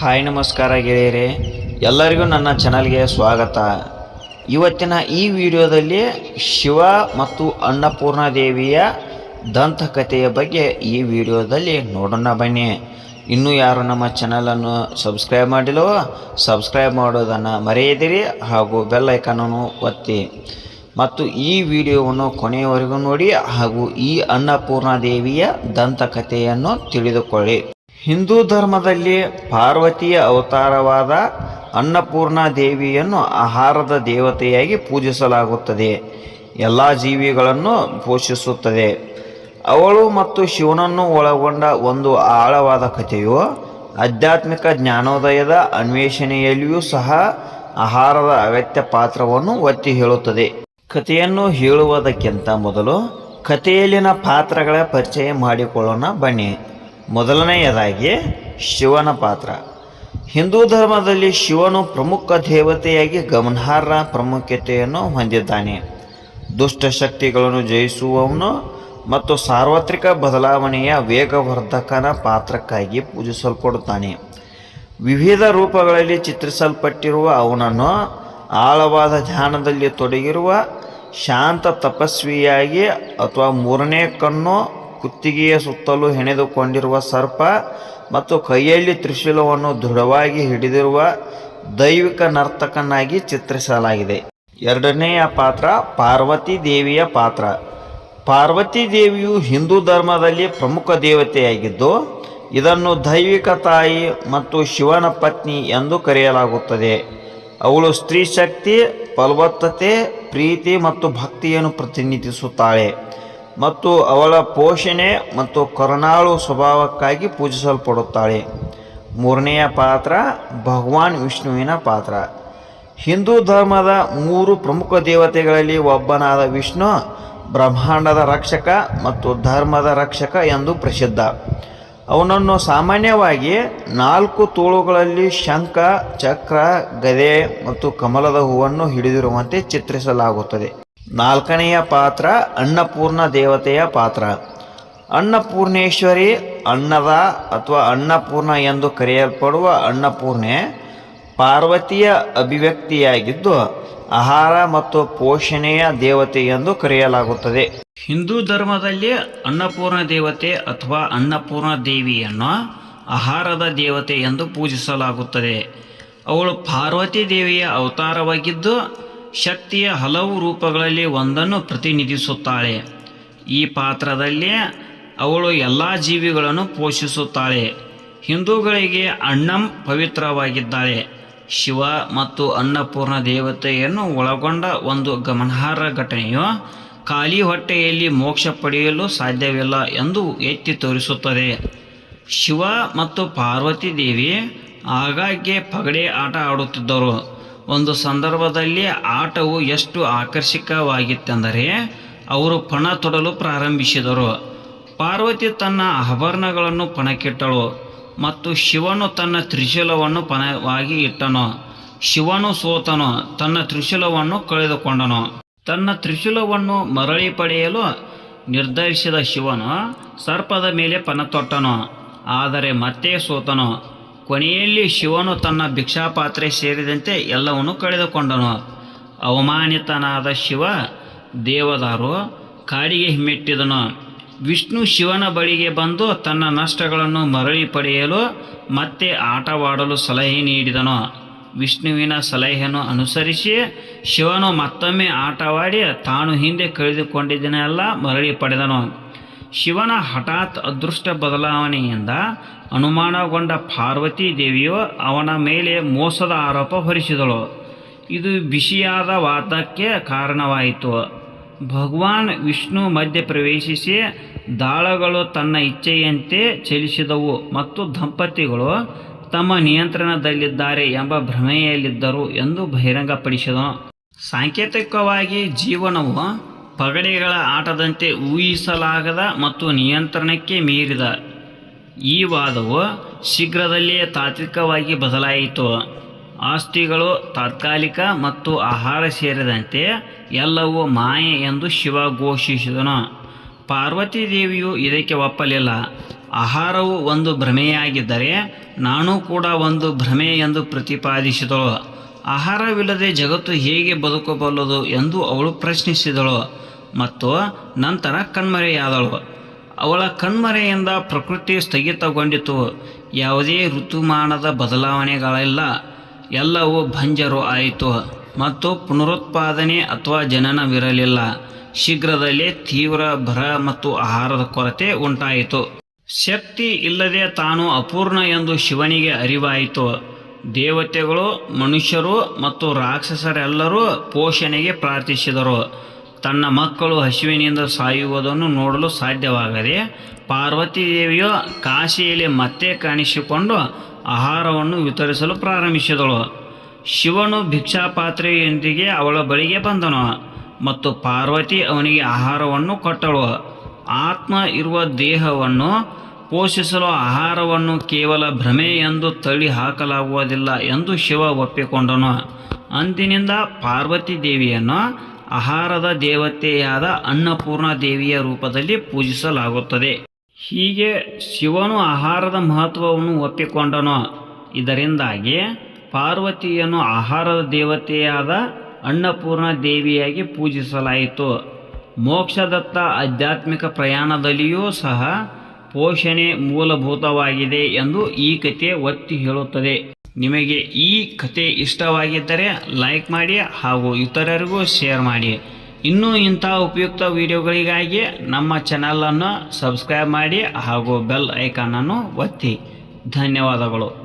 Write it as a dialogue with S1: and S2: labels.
S1: Hi ನಮಸ್ಕಾರ ಗೆಳೆಯರೆ. ಎಲ್ಲರಿಗೂ ನನ್ನ ಚಾನಲ್ಗೆ ಸ್ವಾಗತ. ಇವತ್ತಿನ ಈ ವಿಡಿಯೋದಲ್ಲಿ ಶಿವ ಮತ್ತು ಅನ್ನಪೂರ್ಣ ದೇವಿಯ ದಂತಕಥೆಯ ಬಗ್ಗೆ ಈ ವಿಡಿಯೋದಲ್ಲಿ ನೋಡೋಣ ಬನ್ನಿ. ಇನ್ನೂ ಯಾರು ನಮ್ಮ ಚಾನಲನ್ನು ಸಬ್ಸ್ಕ್ರೈಬ್ ಮಾಡಿಲ್ಲವೋ, ಸಬ್ಸ್ಕ್ರೈಬ್ ಮಾಡೋದನ್ನು ಮರೆಯದಿರಿ ಹಾಗೂ ಬೆಲ್ ಐಕನನ್ನು ಒತ್ತಿ. ಮತ್ತು ಈ ವಿಡಿಯೋವನ್ನು ಕೊನೆಯವರೆಗೂ ನೋಡಿ ಹಾಗೂ ಈ ಅನ್ನಪೂರ್ಣ ದೇವಿಯ ದಂತಕಥೆಯನ್ನು ತಿಳಿದುಕೊಳ್ಳಿ. ಹಿಂದೂ ಧರ್ಮದಲ್ಲಿ ಪಾರ್ವತಿಯ ಅವತಾರವಾದ ಅನ್ನಪೂರ್ಣ ದೇವಿಯನ್ನು ಆಹಾರದ ದೇವತೆಯಾಗಿ ಪೂಜಿಸಲಾಗುತ್ತದೆ. ಎಲ್ಲ ಜೀವಿಗಳನ್ನು ಪೋಷಿಸುತ್ತದೆ. ಅವಳು ಮತ್ತು ಶಿವನನ್ನು ಒಳಗೊಂಡ ಒಂದು ಆಳವಾದ ಕಥೆಯು ಆಧ್ಯಾತ್ಮಿಕ ಜ್ಞಾನೋದಯದ ಅನ್ವೇಷಣೆಯಲ್ಲಿಯೂ ಸಹ ಆಹಾರದ ಅಗತ್ಯ ಪಾತ್ರವನ್ನು ಒತ್ತಿ ಹೇಳುತ್ತದೆ. ಕಥೆಯನ್ನು ಹೇಳುವುದಕ್ಕಿಂತ ಮೊದಲು ಕಥೆಯಲ್ಲಿನ ಪಾತ್ರಗಳ ಪರಿಚಯ ಮಾಡಿಕೊಳ್ಳೋಣ ಬನ್ನಿ. ಮೊದಲನೆಯದಾಗಿ ಶಿವನ ಪಾತ್ರ. ಹಿಂದೂ ಧರ್ಮದಲ್ಲಿ ಶಿವನು ಪ್ರಮುಖ ದೇವತೆಯಾಗಿ ಗಮನಾರ್ಹ ಪ್ರಾಮುಖ್ಯತೆಯನ್ನು ಹೊಂದಿದ್ದಾನೆ. ದುಷ್ಟಶಕ್ತಿಗಳನ್ನು ಜಯಿಸುವವನು ಮತ್ತು ಸಾರ್ವತ್ರಿಕ ಬದಲಾವಣೆಯ ವೇಗವರ್ಧಕನ ಪಾತ್ರಕ್ಕಾಗಿ ಪೂಜಿಸಲ್ಪಡುತ್ತಾನೆ. ವಿವಿಧ ರೂಪಗಳಲ್ಲಿ ಚಿತ್ರಿಸಲ್ಪಟ್ಟಿರುವ ಅವನನ್ನು ಆಳವಾದ ಧ್ಯಾನದಲ್ಲಿ ತೊಡಗಿರುವ ಶಾಂತ ತಪಸ್ವಿಯಾಗಿ ಅಥವಾ ಮೂರನೇ ಕಣ್ಣು ಕುತ್ತಿಗೆಯ ಸುತ್ತಲೂ ಹೆಣೆದುಕೊಂಡಿರುವ ಸರ್ಪ ಮತ್ತು ಕೈಯಲ್ಲಿ ತ್ರಿಶೂಲವನ್ನು ದೃಢವಾಗಿ ಹಿಡಿದಿರುವ ದೈವಿಕ ನರ್ತಕನಾಗಿ ಚಿತ್ರಿಸಲಾಗಿದೆ. ಎರಡನೆಯ ಪಾತ್ರ ಪಾರ್ವತಿ ದೇವಿಯ ಪಾತ್ರ. ಪಾರ್ವತಿ ದೇವಿಯು ಹಿಂದೂ ಧರ್ಮದಲ್ಲಿ ಪ್ರಮುಖ ದೇವತೆಯಾಗಿದ್ದು, ಇದನ್ನು ದೈವಿಕ ತಾಯಿ ಮತ್ತು ಶಿವನ ಪತ್ನಿ ಎಂದು ಕರೆಯಲಾಗುತ್ತದೆ. ಅವಳು ಸ್ತ್ರೀ ಶಕ್ತಿ ಫಲವತ್ತತೆ ಪ್ರೀತಿ ಮತ್ತು ಭಕ್ತಿಯನ್ನು ಪ್ರತಿನಿಧಿಸುತ್ತಾಳೆ. ಮತ್ತು ಅವಳ ಪೋಷಣೆ ಮತ್ತು ಕರುಣಾಳು ಸ್ವಭಾವಕ್ಕಾಗಿ ಪೂಜಿಸಲ್ಪಡುತ್ತಾಳೆ. ಮೂರನೆಯ ಪಾತ್ರ, ಭಗವಾನ್ ವಿಷ್ಣುವಿನ ಪಾತ್ರ. ಹಿಂದೂ ಧರ್ಮದ ಮೂರು ಪ್ರಮುಖ ದೇವತೆಗಳಲ್ಲಿ ಒಬ್ಬನಾದ ವಿಷ್ಣು, ಬ್ರಹ್ಮಾಂಡದ ರಕ್ಷಕ ಮತ್ತು ಧರ್ಮದ ರಕ್ಷಕ ಎಂದು ಪ್ರಸಿದ್ಧ. ಅವನನ್ನು ಸಾಮಾನ್ಯವಾಗಿ ನಾಲ್ಕು ತೋಳುಗಳಲ್ಲಿ ಶಂಖ, ಚಕ್ರ, ಗದೆ ಮತ್ತು ಕಮಲದ ಹೂವನ್ನು ಹಿಡಿದಿರುವಂತೆ ಚಿತ್ರಿಸಲಾಗುತ್ತದೆ. ನಾಲ್ಕನೆಯ ಪಾತ್ರ ಅನ್ನಪೂರ್ಣ ದೇವತೆಯ ಪಾತ್ರ. ಅನ್ನಪೂರ್ಣೇಶ್ವರಿ ಅನ್ನದ ಅಥವಾ ಅನ್ನಪೂರ್ಣ ಎಂದು ಕರೆಯಲ್ಪಡುವ ಅನ್ನಪೂರ್ಣೆ ಪಾರ್ವತಿಯ ಅಭಿವ್ಯಕ್ತಿಯಾಗಿದ್ದು ಆಹಾರ ಮತ್ತು ಪೋಷಣೆಯ ದೇವತೆ ಎಂದು ಕರೆಯಲಾಗುತ್ತದೆ. ಹಿಂದೂ ಧರ್ಮದಲ್ಲಿ ಅನ್ನಪೂರ್ಣ ದೇವತೆ ಅಥವಾ ಅನ್ನಪೂರ್ಣ ದೇವಿಯನ್ನು ಆಹಾರದ ದೇವತೆ ಎಂದು ಪೂಜಿಸಲಾಗುತ್ತದೆ. ಅವಳು ಪಾರ್ವತಿ ದೇವಿಯ ಅವತಾರವಾಗಿದ್ದು ಶಕ್ತಿಯ ಹಲವು ರೂಪಗಳಲ್ಲಿ ಒಂದನ್ನು ಪ್ರತಿನಿಧಿಸುತ್ತಾಳೆ. ಈ ಪಾತ್ರದಲ್ಲಿ ಅವಳು ಎಲ್ಲ ಜೀವಿಗಳನ್ನು ಪೋಷಿಸುತ್ತಾಳೆ. ಹಿಂದೂಗಳಿಗೆ ಅಣ್ಣಂ ಪವಿತ್ರವಾಗಿದ್ದಾಳೆ. ಶಿವ ಮತ್ತು ಅನ್ನಪೂರ್ಣ ದೇವತೆಯನ್ನು ಒಳಗೊಂಡ ಒಂದು ಗಮನಾರ್ಹ ಘಟನೆಯು ಖಾಲಿ ಹೊಟ್ಟೆಯಲ್ಲಿ ಮೋಕ್ಷ ಪಡೆಯಲು ಸಾಧ್ಯವಿಲ್ಲ ಎಂದು ಎತ್ತಿ ತೋರಿಸುತ್ತದೆ. ಶಿವ ಮತ್ತು ಪಾರ್ವತಿ ದೇವಿ ಆಗಾಗ್ಗೆ ಪಗಡೆ ಆಟ ಆಡುತ್ತಿದ್ದರು. ಒಂದು ಸಂದರ್ಭದಲ್ಲಿ ಆಟವು ಎಷ್ಟು ಆಕರ್ಷಕವಾಗಿತ್ತೆಂದರೆ ಅವರು ಪಣ ತೊಡಲು ಪ್ರಾರಂಭಿಸಿದರು. ಪಾರ್ವತಿ ತನ್ನ ಆಭರಣಗಳನ್ನು ಪಣಕ್ಕಿಟ್ಟಳು ಮತ್ತು ಶಿವನು ತನ್ನ ತ್ರಿಶೂಲವನ್ನು ಪಣವಾಗಿ ಇಟ್ಟನು. ಶಿವನು ಸೋತನು, ತನ್ನ ತ್ರಿಶೂಲವನ್ನು ಕಳೆದುಕೊಂಡನು. ತನ್ನ ತ್ರಿಶೂಲವನ್ನು ಮರಳಿ ಪಡೆಯಲು ನಿರ್ಧರಿಸಿದ ಶಿವನು ಸರ್ಪದ ಮೇಲೆ ಪಣ ತೊಟ್ಟನು, ಆದರೆ ಮತ್ತೆ ಸೋತನು. ಕೊನೆಯಲ್ಲಿ ಶಿವನು ತನ್ನ ಭಿಕ್ಷಾಪಾತ್ರೆ ಸೇರಿದಂತೆ ಎಲ್ಲವನ್ನು ಕಳೆದುಕೊಂಡನು. ಅವಮಾನಿತನಾದ ಶಿವ ದೇವದಾರು ಕಾಡಿಗೆ ಹಿಮ್ಮೆಟ್ಟಿದನು. ವಿಷ್ಣು ಶಿವನ ಬಳಿಗೆ ಬಂದು ತನ್ನ ನಷ್ಟಗಳನ್ನು ಮರಳಿ ಪಡೆಯಲು ಮತ್ತೆ ಆಟವಾಡಲು ಸಲಹೆ ನೀಡಿದನು. ವಿಷ್ಣುವಿನ ಸಲಹೆಯನ್ನು ಅನುಸರಿಸಿ ಶಿವನು ಮತ್ತೊಮ್ಮೆ ಆಟವಾಡಿ ತಾನು ಹಿಂದೆ ಕಳೆದುಕೊಂಡಿದ್ದನೆಲ್ಲ ಮರಳಿ ಪಡೆದನು. ಶಿವನ ಹಠಾತ್ ಅದೃಷ್ಟ ಬದಲಾವಣೆಯಿಂದ ಅನುಮಾನಗೊಂಡ ಪಾರ್ವತಿ ದೇವಿಯು ಅವನ ಮೇಲೆ ಮೋಸದ ಆರೋಪ ಹೊರಿಸಿದಳು. ಇದು ಬಿಸಿಯಾದ ವಾದಕ್ಕೆ ಕಾರಣವಾಯಿತು. ಭಗವಾನ್ ವಿಷ್ಣು ಮಧ್ಯೆ ಪ್ರವೇಶಿಸಿ ದಾಳಗಳು ತನ್ನ ಇಚ್ಛೆಯಂತೆ ಚಲಿಸಿದವು ಮತ್ತು ದಂಪತಿಗಳು ತಮ್ಮ ನಿಯಂತ್ರಣದಲ್ಲಿದ್ದಾರೆ ಎಂಬ ಭ್ರಮೆಯಲ್ಲಿದ್ದರು ಎಂದು ಬಹಿರಂಗಪಡಿಸಿದನು. ಸಾಂಕೇತಿಕವಾಗಿ ಜೀವನವು ಪಗಡೆಗಳ ಆಟದಂತೆ ಊಹಿಸಲಾಗದ ಮತ್ತು ನಿಯಂತ್ರಣಕ್ಕೆ ಮೀರಿದ ಈ ವಾದವು ಶೀಘ್ರದಲ್ಲಿಯೇ ತಾತ್ವಿಕವಾಗಿ ಬದಲಾಯಿತು. ಆಸ್ತಿಗಳು ತಾತ್ಕಾಲಿಕ ಮತ್ತು ಆಹಾರ ಸೇರಿದಂತೆ ಎಲ್ಲವೂ ಮಾಯೆ ಎಂದು ಶಿವ ಘೋಷಿಸಿದನು. ಪಾರ್ವತಿ ದೇವಿಯು ಇದಕ್ಕೆ ಒಪ್ಪಲಿಲ್ಲ.
S2: ಆಹಾರವು ಒಂದು ಭ್ರಮೆಯಾಗಿದ್ದರೆ ನಾನು ಕೂಡ ಒಂದು ಭ್ರಮೆ ಎಂದು ಪ್ರತಿಪಾದಿಸಿದಳು. ಆಹಾರವಿಲ್ಲದೆ ಜಗತ್ತು ಹೇಗೆ ಬದುಕಬಲ್ಲದು ಎಂದು ಅವಳು ಪ್ರಶ್ನಿಸಿದಳು ಮತ್ತು ನಂತರ ಕಣ್ಮರೆಯಾದಳು. ಅವಳ ಕಣ್ಮರೆಯಿಂದ ಪ್ರಕೃತಿ ಸ್ಥಗಿತಗೊಂಡಿತು. ಯಾವುದೇ ಋತುಮಾನದ ಬದಲಾವಣೆಗಳಿಲ್ಲ. ಎಲ್ಲವೂ ಭಂಜರು ಆಯಿತು ಮತ್ತು ಪುನರುತ್ಪಾದನೆ ಅಥವಾ ಜನನವಿರಲಿಲ್ಲ. ಶೀಘ್ರದಲ್ಲೇ ತೀವ್ರ ಭರ ಮತ್ತು ಆಹಾರದ ಕೊರತೆ ಉಂಟಾಯಿತು. ಶಕ್ತಿ ಇಲ್ಲದೆ ತಾನು ಅಪೂರ್ಣ ಎಂದು ಶಿವನಿಗೆ ಅರಿವಾಯಿತು. ದೇವತೆಗಳು, ಮನುಷ್ಯರು ಮತ್ತು ರಾಕ್ಷಸರೆಲ್ಲರೂ ಪೋಷಣೆಗೆ ಪ್ರಾರ್ಥಿಸಿದರು. ತನ್ನ ಮಕ್ಕಳು ಹಸಿವಿನಿಂದ ಸಾಯುವುದನ್ನು ನೋಡಲು ಸಾಧ್ಯವಾಗದೆ ಪಾರ್ವತಿ ದೇವಿಯು ಕಾಶಿಯಲ್ಲಿ ಮತ್ತೆ ಕಾಣಿಸಿಕೊಂಡು ಆಹಾರವನ್ನು ವಿತರಿಸಲು ಪ್ರಾರಂಭಿಸಿದಳು. ಶಿವನು ಭಿಕ್ಷಾಪಾತ್ರೆಯೊಂದಿಗೆ ಅವಳ ಬಳಿಗೆ ಬಂದನು ಮತ್ತು ಪಾರ್ವತಿ ಅವನಿಗೆ ಆಹಾರವನ್ನು ಕೊಟ್ಟಳು. ಆತ್ಮ ಇರುವ ದೇಹವನ್ನು ಪೋಷಿಸಲು ಆಹಾರವನ್ನು ಕೇವಲ ಭ್ರಮೆ ಎಂದು ತಳ್ಳಿ ಹಾಕಲಾಗುವುದಿಲ್ಲ ಎಂದು ಶಿವ ಒಪ್ಪಿಕೊಂಡನು. ಅಂದಿನಿಂದ ಪಾರ್ವತಿ ದೇವಿಯನ್ನು ಆಹಾರದ ದೇವತೆಯಾದ ಅನ್ನಪೂರ್ಣ ದೇವಿಯ ರೂಪದಲ್ಲಿ ಪೂಜಿಸಲಾಗುತ್ತದೆ. ಹೀಗೆ ಶಿವನು ಆಹಾರದ ಮಹತ್ವವನ್ನು ಒಪ್ಪಿಕೊಂಡನು. ಇದರಿಂದಾಗಿ ಪಾರ್ವತಿಯನ್ನು ಆಹಾರದ ದೇವತೆಯಾದ ಅನ್ನಪೂರ್ಣ ದೇವಿಯಾಗಿ ಪೂಜಿಸಲಾಯಿತು. ಮೋಕ್ಷದತ್ತ ಆಧ್ಯಾತ್ಮಿಕ ಪ್ರಯಾಣದಲ್ಲಿಯೂ ಸಹ ಪೋಷಣೆ ಮೂಲಭೂತವಾಗಿದೆ ಎಂದು ಈ ಕತೆ ಒತ್ತಿ ಹೇಳುತ್ತದೆ. ನಿಮಗೆ ಈ ಕತೆ ಇಷ್ಟವಾಗಿದ್ದರೆ ಲೈಕ್ ಮಾಡಿ ಹಾಗೂ ಇತರರಿಗೂ ಶೇರ್ ಮಾಡಿ. ಇನ್ನೂ ಇಂಥ ಉಪಯುಕ್ತ ವಿಡಿಯೋಗಳಿಗಾಗಿ ನಮ್ಮ ಚಾನಲನ್ನು ಸಬ್ಸ್ಕ್ರೈಬ್ ಮಾಡಿ ಹಾಗೂ ಬೆಲ್ ಐಕಾನನ್ನು ಒತ್ತಿ. ಧನ್ಯವಾದಗಳು.